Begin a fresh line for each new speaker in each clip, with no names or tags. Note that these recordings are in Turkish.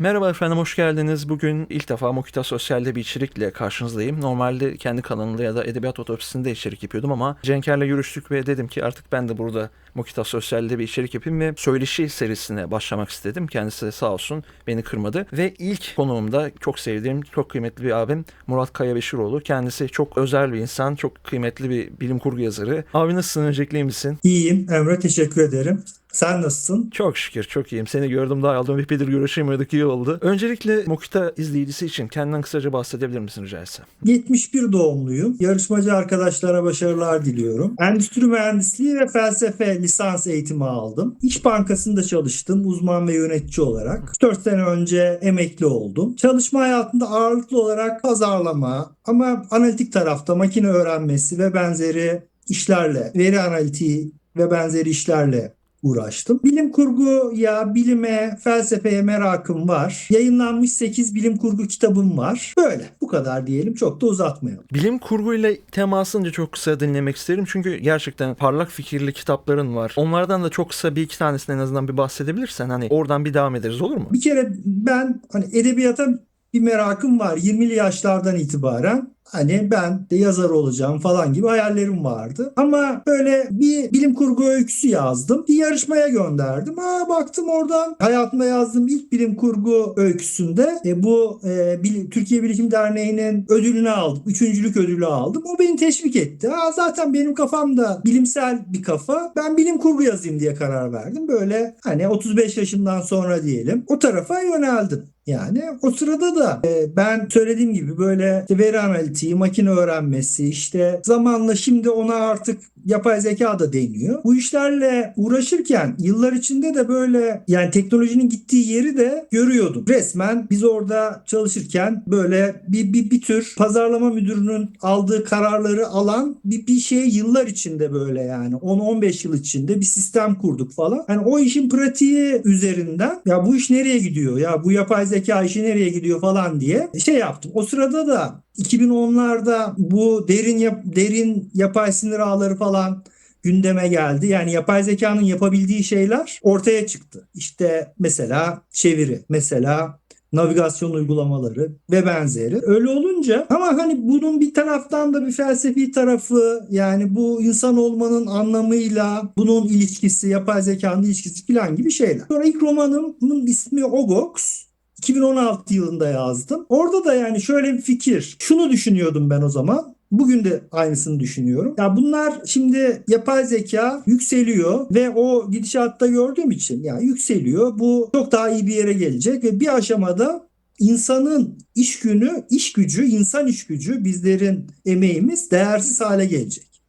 Merhaba efendim, hoş geldiniz. Bugün ilk defa Mokita Sosyal'de bir içerikle karşınızdayım. Normalde kendi kanalımda ya da Edebiyat Otopsisi'nde içerik yapıyordum ama Cenker'le görüştük ve dedim ki artık ben de burada Mokita Sosyal'de bir içerik yapayım ve söyleşi serisine başlamak istedim. Kendisi de sağ olsun beni kırmadı. Ve ilk konuğumda çok sevdiğim, çok kıymetli bir abim Murat Kaya Beşiroğlu. Kendisi çok özel bir insan, çok kıymetli bir bilim kurgu yazarı. Abi nasılsın, öncelikle misin?
İyiyim Emre teşekkür ederim. Sen nasılsın?
Çok şükür çok iyiyim. Seni gördüm daha aldım. Epeydir görüşemiyorduk iyi oldu. Öncelikle Mokita izleyicisi için kendinden kısaca bahsedebilir misin rica etsem?
71 doğumluyum. Yarışmacı arkadaşlara başarılar diliyorum. Endüstri mühendisliği ve felsefe lisans eğitimi aldım. İş Bankası'nda çalıştım uzman ve yönetici olarak. 4 sene önce emekli oldum. Çalışma hayatında ağırlıklı olarak pazarlama ama analitik tarafta makine öğrenmesi ve benzeri işlerle, veri analitiği ve benzeri işlerle uğraştım. Bilim kurguya, bilime, felsefeye merakım var. Yayınlanmış 8 bilim kurgu kitabım var. Böyle. Bu kadar diyelim. Çok da uzatmayalım.
Bilim kurguyla temasınca çok kısa dinlemek isterim. Çünkü gerçekten parlak fikirli kitapların var. Onlardan da çok kısa bir iki tanesini en azından bir bahsedebilirsen hani oradan bir devam ederiz olur mu?
Bir kere ben hani edebiyata bir merakım var. 20'li yaşlardan itibaren hani ben de yazar olacağım falan gibi hayallerim vardı. Ama böyle bir bilim kurgu öyküsü yazdım. Bir yarışmaya gönderdim. Aa baktım oradan hayatımda yazdığım ilk bilim kurgu öyküsünde e, bu e, Türkiye Bilişim Derneği'nin ödülünü aldım. Üçüncülük ödülü aldım. O beni teşvik etti. Aa, zaten benim kafamda bilimsel bir kafa. Ben bilim kurgu yazayım diye karar verdim. Böyle hani 35 yaşımdan sonra diyelim. O tarafa yöneldim. Yani o sırada da e, ben söylediğim gibi böyle işte veri analitiği, makine öğrenmesi işte zamanla şimdi ona artık yapay zeka da deniyor. Bu işlerle uğraşırken yıllar içinde de böyle yani teknolojinin gittiği yeri de görüyordum. Resmen biz orada çalışırken böyle bir, bir, bir tür pazarlama müdürünün aldığı kararları alan bir, bir şey yıllar içinde böyle yani 10-15 yıl içinde bir sistem kurduk falan. Yani o işin pratiği üzerinden ya bu iş nereye gidiyor ya bu yapay zeka işi nereye gidiyor falan diye şey yaptım. O sırada da 2010'larda bu derin yap- derin yapay sinir ağları falan gündeme geldi. Yani yapay zekanın yapabildiği şeyler ortaya çıktı. İşte mesela çeviri, mesela navigasyon uygulamaları ve benzeri. Öyle olunca ama hani bunun bir taraftan da bir felsefi tarafı yani bu insan olmanın anlamıyla bunun ilişkisi, yapay zekanın ilişkisi falan gibi şeyler. Sonra ilk romanımın ismi Ogox. 2016 yılında yazdım. Orada da yani şöyle bir fikir. Şunu düşünüyordum ben o zaman. Bugün de aynısını düşünüyorum. Ya bunlar şimdi yapay zeka yükseliyor ve o gidişatta gördüğüm için yani yükseliyor. Bu çok daha iyi bir yere gelecek ve bir aşamada insanın iş günü, iş gücü, insan iş gücü, bizlerin emeğimiz değersiz hale gelecek.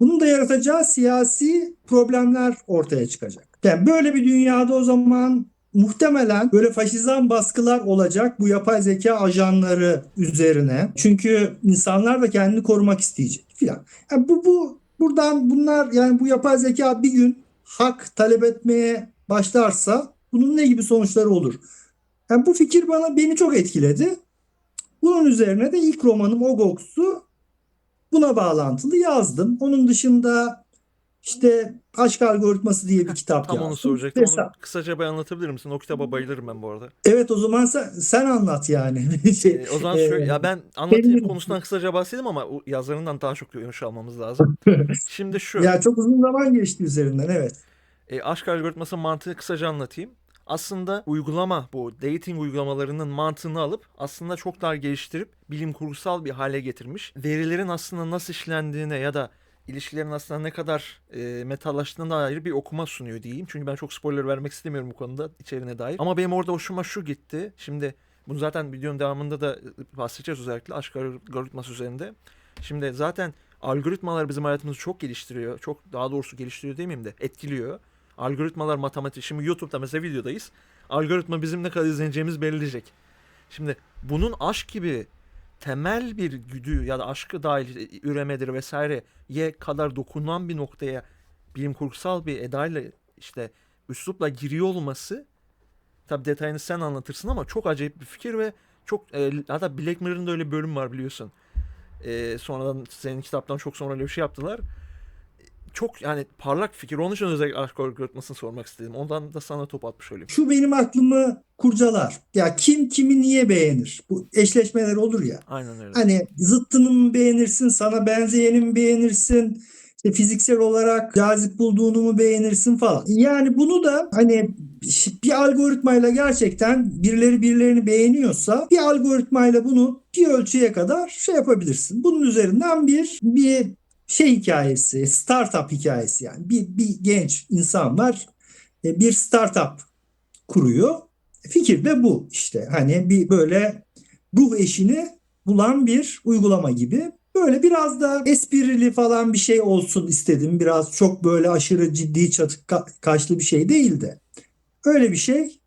Bunun da yaratacağı siyasi problemler ortaya çıkacak. Yani böyle bir dünyada o zaman muhtemelen böyle faşizan baskılar olacak bu yapay zeka ajanları üzerine. Çünkü insanlar da kendini korumak isteyecek filan. Yani bu bu buradan bunlar yani bu yapay zeka bir gün hak talep etmeye başlarsa bunun ne gibi sonuçları olur? Yani bu fikir bana beni çok etkiledi. Bunun üzerine de ilk romanım Ogox'u buna bağlantılı yazdım. Onun dışında işte Aşk Algoritması diye bir kitap
Tam
yazdım.
onu soracaktım.
Mesela-
Onu kısaca bir anlatabilir misin? O kitaba bayılırım ben bu arada.
Evet o zaman sen, sen anlat yani. Şey,
Ee, o zaman
e,
şöyle, ya ben anlatayım
benim-
konusundan kısaca bahsedeyim ama yazarından daha çok görüş almamız lazım. Şimdi şu.
ya çok uzun zaman geçti üzerinden evet.
E, aşk algoritması mantığını kısaca anlatayım. Aslında uygulama bu dating uygulamalarının mantığını alıp aslında çok daha geliştirip bilim kurgusal bir hale getirmiş. Verilerin aslında nasıl işlendiğine ya da ilişkilerin aslında ne kadar e, metalaştığına dair bir okuma sunuyor diyeyim. Çünkü ben çok spoiler vermek istemiyorum bu konuda içeriğine dair. Ama benim orada hoşuma şu gitti. Şimdi bunu zaten videonun devamında da bahsedeceğiz özellikle aşk algoritması üzerinde. Şimdi zaten algoritmalar bizim hayatımızı çok geliştiriyor. Çok daha doğrusu geliştiriyor demeyeyim de etkiliyor. Algoritmalar matematik. Şimdi YouTube'da mesela videodayız. Algoritma bizim ne kadar izleneceğimiz belirleyecek. Şimdi bunun aşk gibi temel bir güdü ya da aşkı dahil üremedir vesaireye kadar dokunan bir noktaya bilim kurgusal bir edayla işte üslupla giriyor olması tabi detayını sen anlatırsın ama çok acayip bir fikir ve çok e, hatta Black Mirror'ın da öyle bir bölüm var biliyorsun. E, sonradan senin kitaptan çok sonra öyle bir şey yaptılar. Çok yani parlak fikir. Onun için özellikle algoritmasını sormak istedim. Ondan da sana top atmış olayım.
Şu benim aklımı kurcalar. Ya kim kimi niye beğenir? Bu eşleşmeler olur ya.
Aynen öyle.
Hani zıttını mı beğenirsin, sana benzeyeni mi beğenirsin, işte fiziksel olarak cazip bulduğunu mu beğenirsin falan. Yani bunu da hani bir algoritmayla gerçekten birileri birilerini beğeniyorsa bir algoritmayla bunu bir ölçüye kadar şey yapabilirsin. Bunun üzerinden bir bir şey hikayesi, startup hikayesi yani bir, bir genç insan var, e, bir startup kuruyor. Fikir de bu işte hani bir böyle ruh eşini bulan bir uygulama gibi. Böyle biraz da esprili falan bir şey olsun istedim. Biraz çok böyle aşırı ciddi çatık ka- kaşlı bir şey değil de. Öyle bir şey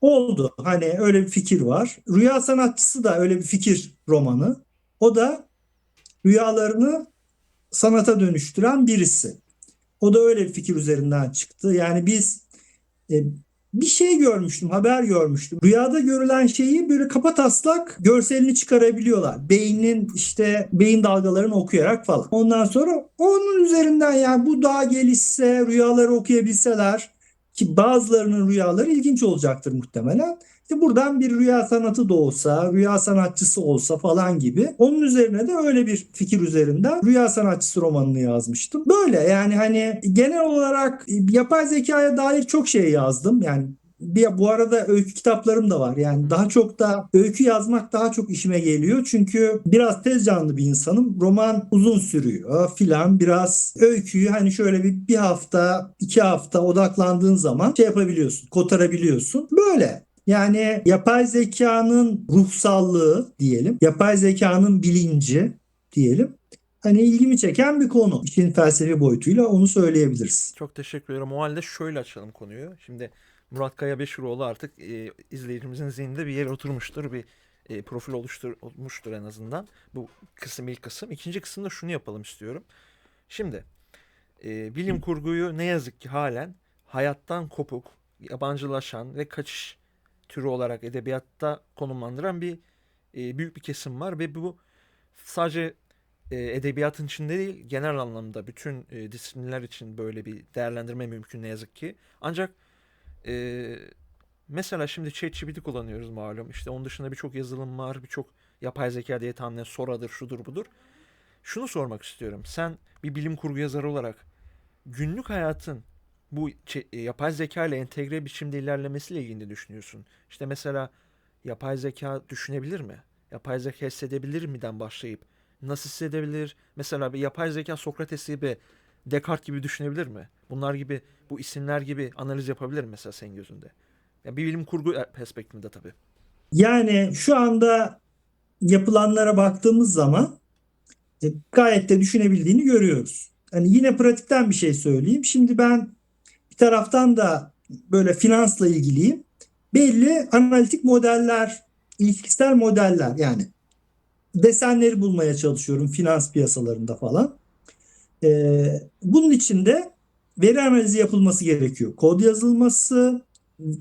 oldu. Hani öyle bir fikir var. Rüya Sanatçısı da öyle bir fikir romanı. O da rüyalarını sanata dönüştüren birisi. O da öyle bir fikir üzerinden çıktı. Yani biz e, bir şey görmüştüm, haber görmüştüm. Rüyada görülen şeyi böyle kapataslak görselini çıkarabiliyorlar. Beynin işte beyin dalgalarını okuyarak falan. Ondan sonra onun üzerinden yani bu daha gelişse, rüyaları okuyabilseler ki bazılarının rüyaları ilginç olacaktır muhtemelen. İşte buradan bir rüya sanatı da olsa, rüya sanatçısı olsa falan gibi. Onun üzerine de öyle bir fikir üzerinden rüya sanatçısı romanını yazmıştım. Böyle yani hani genel olarak yapay zekaya dair çok şey yazdım. Yani bir, bu arada öykü kitaplarım da var. Yani daha çok da öykü yazmak daha çok işime geliyor. Çünkü biraz tez canlı bir insanım. Roman uzun sürüyor filan. Biraz öyküyü hani şöyle bir, bir hafta, iki hafta odaklandığın zaman şey yapabiliyorsun, kotarabiliyorsun. Böyle. Yani yapay zekanın ruhsallığı diyelim, yapay zekanın bilinci diyelim. Hani ilgimi çeken bir konu. İşin felsefi boyutuyla onu söyleyebiliriz.
Çok teşekkür ederim. O halde şöyle açalım konuyu. Şimdi Murat Kaya Beşiroğlu artık e, izleyicimizin zihninde bir yere oturmuştur. Bir e, profil oluşturmuştur en azından. Bu kısım ilk kısım. İkinci kısımda şunu yapalım istiyorum. Şimdi e, bilim kurguyu ne yazık ki halen hayattan kopuk, yabancılaşan ve kaçış türü olarak edebiyatta konumlandıran bir e, büyük bir kesim var ve bu sadece e, edebiyatın içinde değil genel anlamda bütün e, disiplinler için böyle bir değerlendirme mümkün ne yazık ki. Ancak e, mesela şimdi ChatGPT kullanıyoruz malum. İşte onun dışında birçok yazılım var, birçok yapay zeka diye tahmin Sora'dır, şudur budur. Şunu sormak istiyorum. Sen bir bilim kurgu yazarı olarak günlük hayatın bu yapay zeka ile entegre biçimde ilerlemesiyle ilgili düşünüyorsun? İşte mesela yapay zeka düşünebilir mi? Yapay zeka hissedebilir mi'den başlayıp nasıl hissedebilir? Mesela bir yapay zeka Sokrates gibi, Descartes gibi düşünebilir mi? Bunlar gibi, bu isimler gibi analiz yapabilir mi mesela senin gözünde? Yani bir bilim kurgu perspektifinde tabii.
Yani şu anda yapılanlara baktığımız zaman e, gayet de düşünebildiğini görüyoruz. Hani yine pratikten bir şey söyleyeyim. Şimdi ben bir taraftan da böyle finansla ilgiliyim. Belli analitik modeller, ilişkisel modeller yani desenleri bulmaya çalışıyorum finans piyasalarında falan. Ee, bunun için de veri analizi yapılması gerekiyor. Kod yazılması,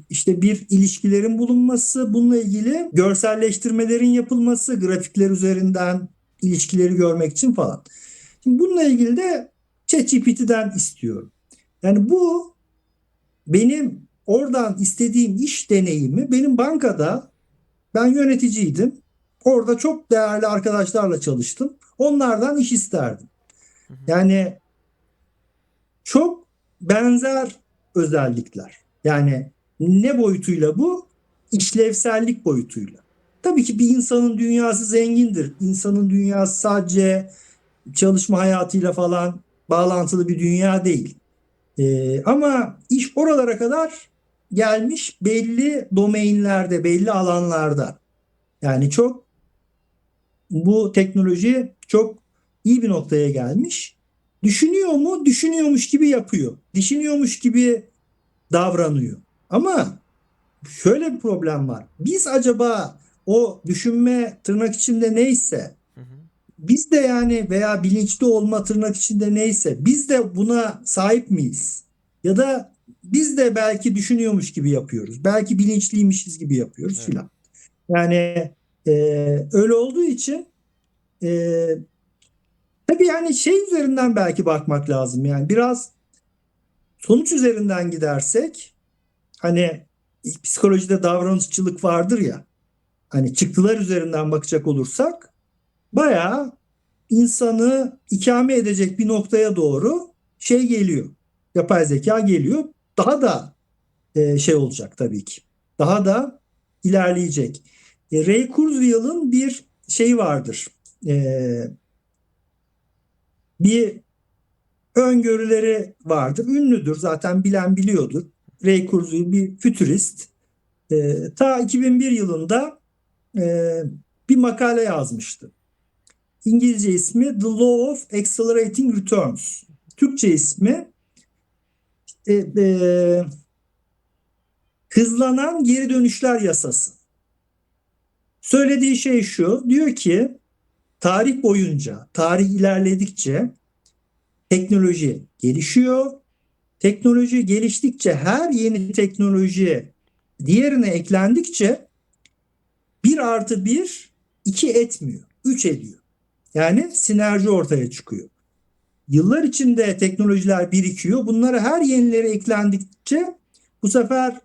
işte bir ilişkilerin bulunması, bununla ilgili görselleştirmelerin yapılması, grafikler üzerinden ilişkileri görmek için falan. Şimdi bununla ilgili de ChatGPT'den istiyorum. Yani bu benim oradan istediğim iş deneyimi benim bankada ben yöneticiydim. Orada çok değerli arkadaşlarla çalıştım. Onlardan iş isterdim. Yani çok benzer özellikler. Yani ne boyutuyla bu? İşlevsellik boyutuyla. Tabii ki bir insanın dünyası zengindir. İnsanın dünyası sadece çalışma hayatıyla falan bağlantılı bir dünya değil. Ee, ama iş oralara kadar gelmiş belli domainlerde, belli alanlarda. Yani çok bu teknoloji çok iyi bir noktaya gelmiş. Düşünüyor mu? Düşünüyormuş gibi yapıyor. Düşünüyormuş gibi davranıyor. Ama şöyle bir problem var. Biz acaba o düşünme tırnak içinde neyse biz de yani veya bilinçli olma tırnak içinde neyse biz de buna sahip miyiz? Ya da biz de belki düşünüyormuş gibi yapıyoruz. Belki bilinçliymişiz gibi yapıyoruz
Evet.
filan. Yani e, öyle olduğu için e, Tabii yani şey üzerinden belki bakmak lazım. Yani biraz sonuç üzerinden gidersek hani psikolojide davranışçılık vardır ya. Hani çıktılar üzerinden bakacak olursak bayağı insanı ikame edecek bir noktaya doğru şey geliyor. Yapay zeka geliyor. Daha da e, şey olacak tabii ki. Daha da ilerleyecek. E, Ray Kurzweil'ın bir şeyi vardır. Bir öngörüleri vardır. Ünlüdür zaten bilen biliyordur. Ray Kurzweil bir fütürist. E, ta 2001 yılında e, bir makale yazmıştı. İngilizce ismi The Law of Accelerating Returns. Türkçe ismi e, e, Hızlanan Geri Dönüşler Yasası. Söylediği şey şu. Diyor ki tarih boyunca, tarih ilerledikçe teknoloji gelişiyor. Teknoloji geliştikçe her yeni teknoloji diğerine eklendikçe 1 artı 1 2 etmiyor. 3 ediyor. Yani sinerji ortaya çıkıyor. Yıllar içinde teknolojiler birikiyor. Bunlara her yenileri eklendikçe bu sefer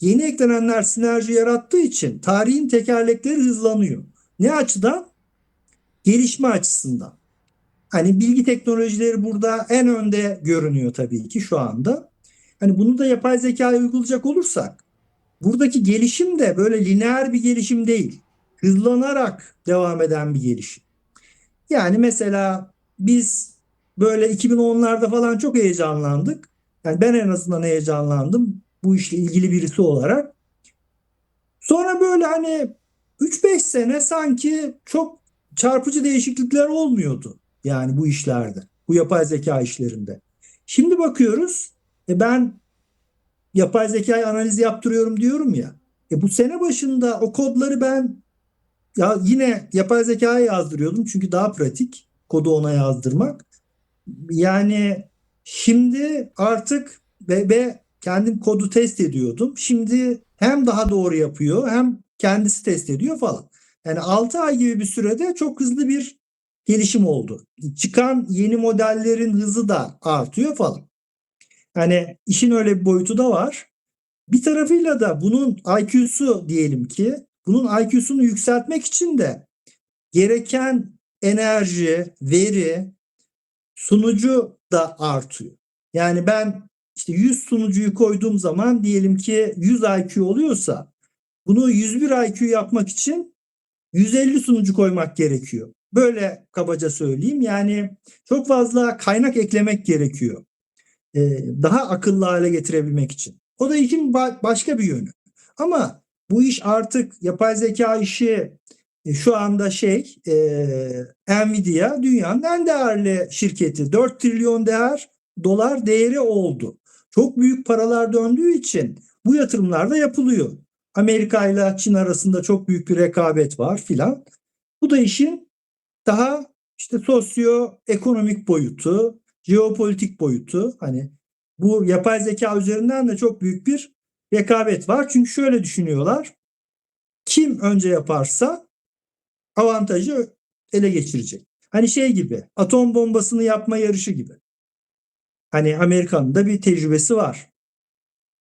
yeni eklenenler sinerji yarattığı için tarihin tekerlekleri hızlanıyor. Ne açıdan? Gelişme açısından. Hani bilgi teknolojileri burada en önde görünüyor tabii ki şu anda. Hani bunu da yapay zekaya uygulayacak olursak buradaki gelişim de böyle lineer bir gelişim değil. Hızlanarak devam eden bir gelişim. Yani mesela biz böyle 2010'larda falan çok heyecanlandık. Yani ben en azından heyecanlandım bu işle ilgili birisi olarak. Sonra böyle hani 3-5 sene sanki çok çarpıcı değişiklikler olmuyordu. Yani bu işlerde, bu yapay zeka işlerinde. Şimdi bakıyoruz, e ben yapay zekayı analiz yaptırıyorum diyorum ya. E bu sene başında o kodları ben ya yine yapay zekaya yazdırıyordum çünkü daha pratik kodu ona yazdırmak. Yani şimdi artık ve, ve kendim kodu test ediyordum. Şimdi hem daha doğru yapıyor hem kendisi test ediyor falan. Yani 6 ay gibi bir sürede çok hızlı bir gelişim oldu. Çıkan yeni modellerin hızı da artıyor falan. Yani işin öyle bir boyutu da var. Bir tarafıyla da bunun IQ'su diyelim ki bunun IQ'sunu yükseltmek için de gereken enerji, veri, sunucu da artıyor. Yani ben işte 100 sunucuyu koyduğum zaman diyelim ki 100 IQ oluyorsa bunu 101 IQ yapmak için 150 sunucu koymak gerekiyor. Böyle kabaca söyleyeyim. Yani çok fazla kaynak eklemek gerekiyor. Ee, daha akıllı hale getirebilmek için. O da işin ba- başka bir yönü. Ama bu iş artık yapay zeka işi e, şu anda şey e, Nvidia dünyanın en değerli şirketi. 4 trilyon değer dolar değeri oldu. Çok büyük paralar döndüğü için bu yatırımlar da yapılıyor. Amerika ile Çin arasında çok büyük bir rekabet var filan. Bu da işin daha işte sosyoekonomik boyutu, jeopolitik boyutu. Hani bu yapay zeka üzerinden de çok büyük bir rekabet var. Çünkü şöyle düşünüyorlar. Kim önce yaparsa avantajı ele geçirecek. Hani şey gibi atom bombasını yapma yarışı gibi. Hani Amerika'nın da bir tecrübesi var.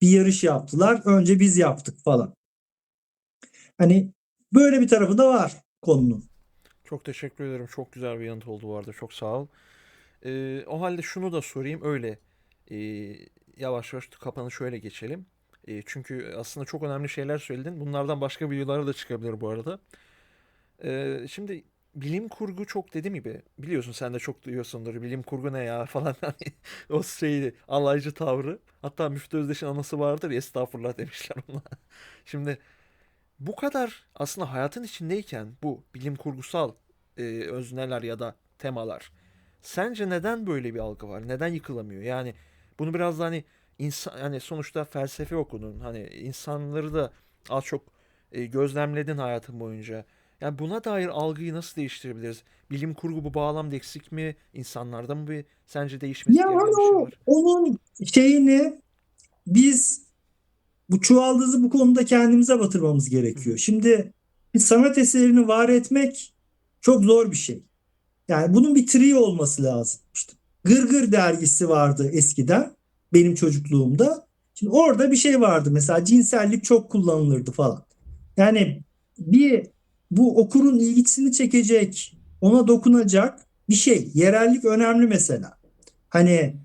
Bir yarış yaptılar. Önce biz yaptık falan. Hani böyle bir tarafı da var konunun.
Çok teşekkür ederim. Çok güzel bir yanıt oldu bu arada. Çok sağ ol. Ee, o halde şunu da sorayım. Öyle ee, yavaş yavaş kapanı şöyle geçelim. Ee, çünkü aslında çok önemli şeyler söyledin. Bunlardan başka videoları da çıkabilir bu arada. Ee, şimdi bilim kurgu çok dediğim gibi biliyorsun sen de çok duyuyorsundur. Bilim kurgu ne ya falan hani o şeydi alaycı tavrı. Hatta Müftü Özdeş'in anısı vardır ya estağfurullah demişler ona. Şimdi bu kadar aslında hayatın içindeyken bu bilim kurgusal e, özneler ya da temalar sence neden böyle bir algı var? Neden yıkılamıyor? Yani bunu biraz da hani insan hani sonuçta felsefe okudun. Hani insanları da az çok e, gözlemledin hayatın boyunca. Yani buna dair algıyı nasıl değiştirebiliriz? Bilim kurgu bu bağlamda eksik mi? İnsanlarda mı bir sence değişmesi
Ya
gereken
hani
bir şey
o,
var?
onun şeyini biz bu çuvaldızı bu konuda kendimize batırmamız gerekiyor. Şimdi bir sanat eserini var etmek çok zor bir şey. Yani bunun bir trio olması lazım. İşte Gırgır dergisi vardı eskiden benim çocukluğumda. Şimdi orada bir şey vardı mesela cinsellik çok kullanılırdı falan. Yani bir bu okurun ilgisini çekecek, ona dokunacak bir şey. Yerellik önemli mesela. Hani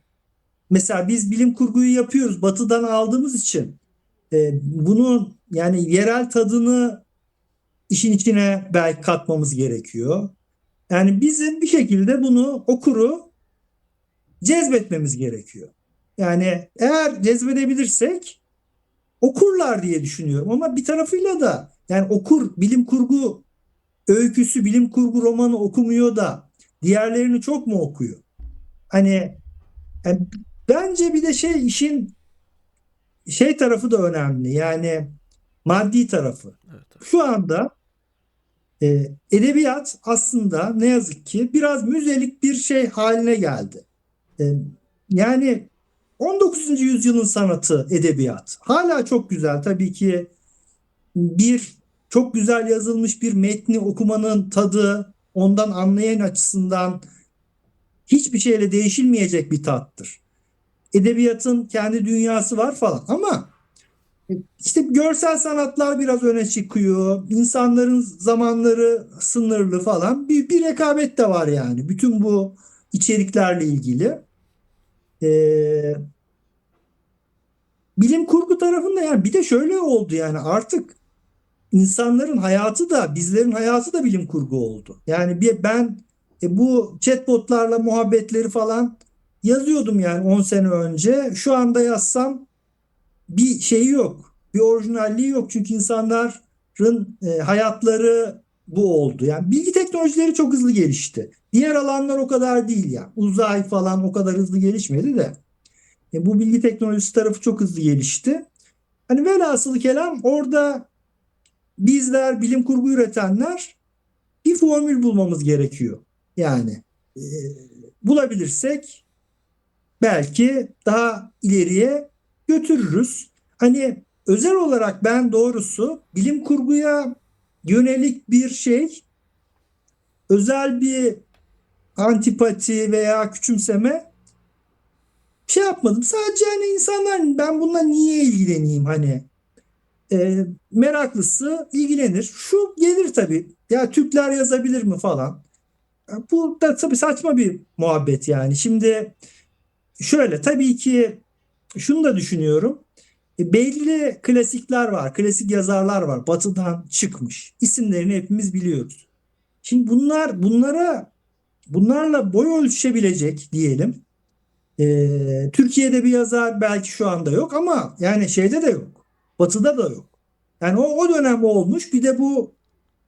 mesela biz bilim kurguyu yapıyoruz batıdan aldığımız için e, bunun yani yerel tadını işin içine belki katmamız gerekiyor. Yani bizim bir şekilde bunu okuru cezbetmemiz gerekiyor. Yani eğer cezbedebilirsek okurlar diye düşünüyorum ama bir tarafıyla da yani okur bilim kurgu öyküsü, bilim kurgu romanı okumuyor da diğerlerini çok mu okuyor? Hani yani bence bir de şey işin şey tarafı da önemli. Yani maddi tarafı.
Evet.
Şu anda e, edebiyat aslında ne yazık ki biraz müzelik bir şey haline geldi. E, yani 19. yüzyılın sanatı edebiyat. Hala çok güzel tabii ki bir çok güzel yazılmış bir metni okumanın tadı ondan anlayan açısından hiçbir şeyle değişilmeyecek bir tattır. Edebiyatın kendi dünyası var falan ama işte görsel sanatlar biraz öne çıkıyor. İnsanların zamanları sınırlı falan. Bir, bir rekabet de var yani. Bütün bu içeriklerle ilgili. Ee, bilim kurgu tarafında yani bir de şöyle oldu yani artık insanların hayatı da bizlerin hayatı da bilim kurgu oldu. Yani bir ben e, bu chatbotlarla muhabbetleri falan yazıyordum yani 10 sene önce. Şu anda yazsam bir şeyi yok. Bir orijinalliği yok. Çünkü insanların e, hayatları bu oldu. Yani bilgi teknolojileri çok hızlı gelişti. Diğer alanlar o kadar değil yani. Uzay falan o kadar hızlı gelişmedi de. E, bu bilgi teknolojisi tarafı çok hızlı gelişti. Hani velhasılı kelam orada bizler bilim kurgu üretenler bir formül bulmamız gerekiyor. Yani e, bulabilirsek belki daha ileriye götürürüz. Hani özel olarak ben doğrusu bilim kurguya yönelik bir şey özel bir antipati veya küçümseme şey yapmadım. Sadece hani insanlar ben bununla niye ilgileneyim hani e, meraklısı ilgilenir. Şu gelir tabii. Ya Türkler yazabilir mi falan. Bu da tabii saçma bir muhabbet yani. Şimdi şöyle tabii ki şunu da düşünüyorum. E, belli klasikler var, klasik yazarlar var. Batı'dan çıkmış. İsimlerini hepimiz biliyoruz. Şimdi bunlar bunlara bunlarla boy ölçüşebilecek diyelim. E, Türkiye'de bir yazar belki şu anda yok ama yani şeyde de yok. Batı'da da yok. Yani o, o dönem olmuş. Bir de bu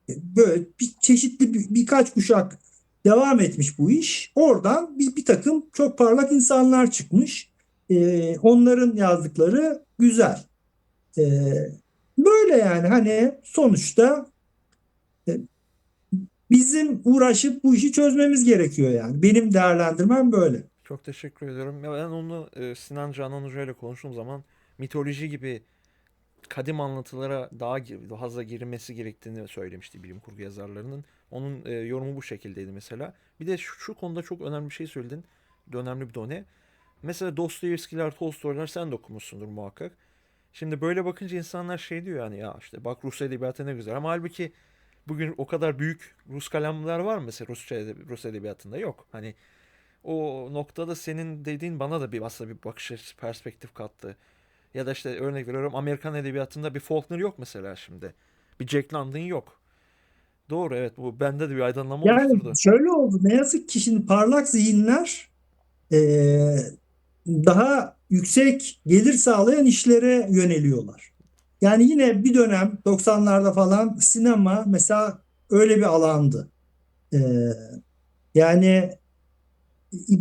e, böyle bir çeşitli bir, birkaç kuşak devam etmiş bu iş. Oradan bir, bir takım çok parlak insanlar çıkmış. Ee, onların yazdıkları güzel. Ee, böyle yani hani sonuçta e, bizim uğraşıp bu işi çözmemiz gerekiyor yani. Benim değerlendirmem böyle.
Çok teşekkür ediyorum. Ben onu e, Sinan Canan Hoca ile konuştuğum zaman mitoloji gibi kadim anlatılara daha fazla girilmesi gerektiğini söylemişti bilim kurgu yazarlarının. Onun e, yorumu bu şekildeydi mesela. Bir de şu, şu konuda çok önemli bir şey söyledin. Önemli bir done. Mesela Dostoyevskiler, Tolstoylar sen de okumuşsundur muhakkak. Şimdi böyle bakınca insanlar şey diyor yani ya işte bak Rus edebiyatı ne güzel ama halbuki bugün o kadar büyük Rus kalemler var mı mesela Rusça Rus edebiyatında yok. Hani o noktada senin dediğin bana da bir aslında bir bakış perspektif kattı. Ya da işte örnek veriyorum Amerikan edebiyatında bir Faulkner yok mesela şimdi. Bir Jack London yok. Doğru evet bu bende de bir aydınlanma
Yani
oluşturdu.
şöyle oldu. Ne yazık ki şimdi parlak zihinler eee, daha yüksek gelir sağlayan işlere yöneliyorlar. Yani yine bir dönem 90'larda falan sinema mesela öyle bir alandı. Eee, yani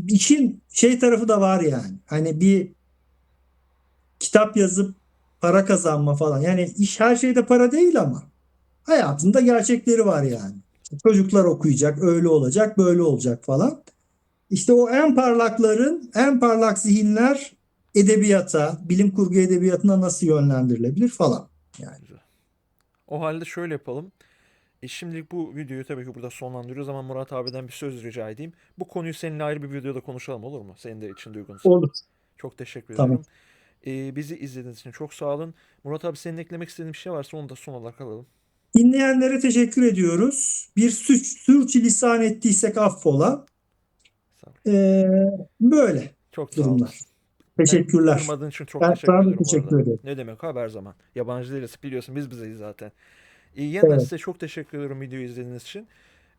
işin şey tarafı da var yani. Hani bir kitap yazıp para kazanma falan. Yani iş her şeyde para değil ama hayatında gerçekleri var yani. Çocuklar okuyacak, öyle olacak, böyle olacak falan. İşte o en parlakların, en parlak zihinler edebiyata, bilim kurgu edebiyatına nasıl yönlendirilebilir falan. Yani.
O halde şöyle yapalım. E şimdilik bu videoyu tabii ki burada sonlandırıyoruz ama Murat abiden bir söz rica edeyim. Bu konuyu seninle ayrı bir videoda konuşalım olur mu? Senin de için uygunsa.
Olur.
Çok teşekkür
Tamam.
E, bizi izlediğiniz için çok sağ olun. Murat abi senin eklemek istediğin bir şey varsa onu da son olarak alalım.
Dinleyenlere teşekkür ediyoruz. Bir suç, sürçülisan ettiysek affola. Ee, böyle
Çok sağ olun.
durumlar. Teşekkürler.
Kırmadığın için çok
Ben
teşekkür ederim
teşekkür ederim.
Ne demek abi her zaman. Yabancı değiliz biliyorsun biz bizeyiz zaten. Ee, yeniden
Evet.
size çok teşekkür ederim videoyu izlediğiniz için.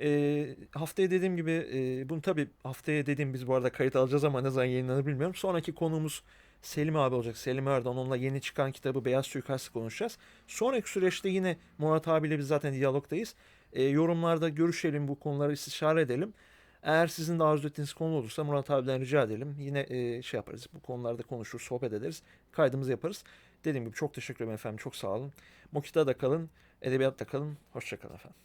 Ee, haftaya dediğim gibi e, bunu tabii haftaya dediğim biz bu arada kayıt alacağız ama ne zaman yayınlanır bilmiyorum. Sonraki konuğumuz Selim abi olacak. Selim Erdoğan onunla yeni çıkan kitabı Beyaz Suikast'ı konuşacağız. Sonraki süreçte yine Murat abiyle biz zaten diyalogdayız. Ee, yorumlarda görüşelim bu konuları istişare edelim. Eğer sizin de arzu ettiğiniz konu olursa Murat abiden rica edelim. Yine e, şey yaparız. Bu konularda konuşur, sohbet ederiz. Kaydımızı yaparız. Dediğim gibi çok teşekkür ederim efendim. Çok sağ olun. Mokita'da kalın, edebiyatta kalın. Hoşçakalın efendim.